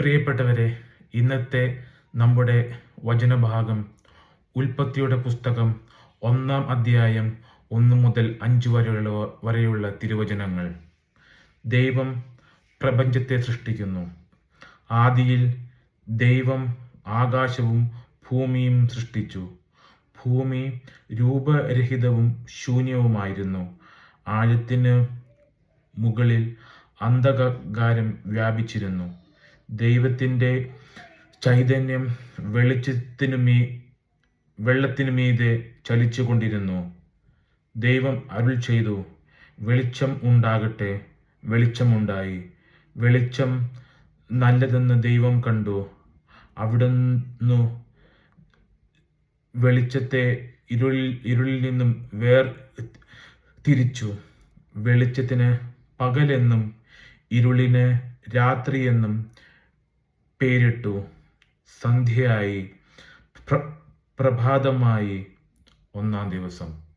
പ്രിയപ്പെട്ടവരെ ഇന്നത്തെ നമ്മുടെ വചനഭാഗം ഉൽപ്പത്തിയുടെ പുസ്തകം ഒന്നാം അധ്യായം ഒന്ന് മുതൽ അഞ്ച് വരെയുള്ള വരെയുള്ള തിരുവചനങ്ങൾ. ദൈവം പ്രപഞ്ചത്തെ സൃഷ്ടിക്കുന്നു. ആദിയിൽ ദൈവം ആകാശവും ഭൂമിയും സൃഷ്ടിച്ചു. ഭൂമി രൂപരഹിതവും ശൂന്യവുമായിരുന്നു. ആഴത്തിന് മുകളിൽ അന്ധകാരം വ്യാപിച്ചിരുന്നു. ദൈവത്തിന്റെ ചൈതന്യം വെളിച്ചത്തിനു മീ വെള്ളത്തിനു മീതെ ചലിച്ചുകൊണ്ടിരുന്നു. ദൈവം അരുൾ ചെയ്തു വെളിച്ചം ഉണ്ടാകട്ടെ വെളിച്ചമുണ്ടായി. വെളിച്ചം നല്ലതെന്ന് ദൈവം കണ്ടു. അവിടുന്ന് വെളിച്ചത്തെ ഇരുളിൽ ഇരുളിൽ നിന്നും വേർ തിരിച്ചു. വെളിച്ചത്തിന് പകലെന്നും ഇരുളിന് രാത്രിയെന്നും പേരിട്ടു. സന്ധ്യയായി പ്ര പ്രഭാതമായി ഒന്നാം ദിവസം.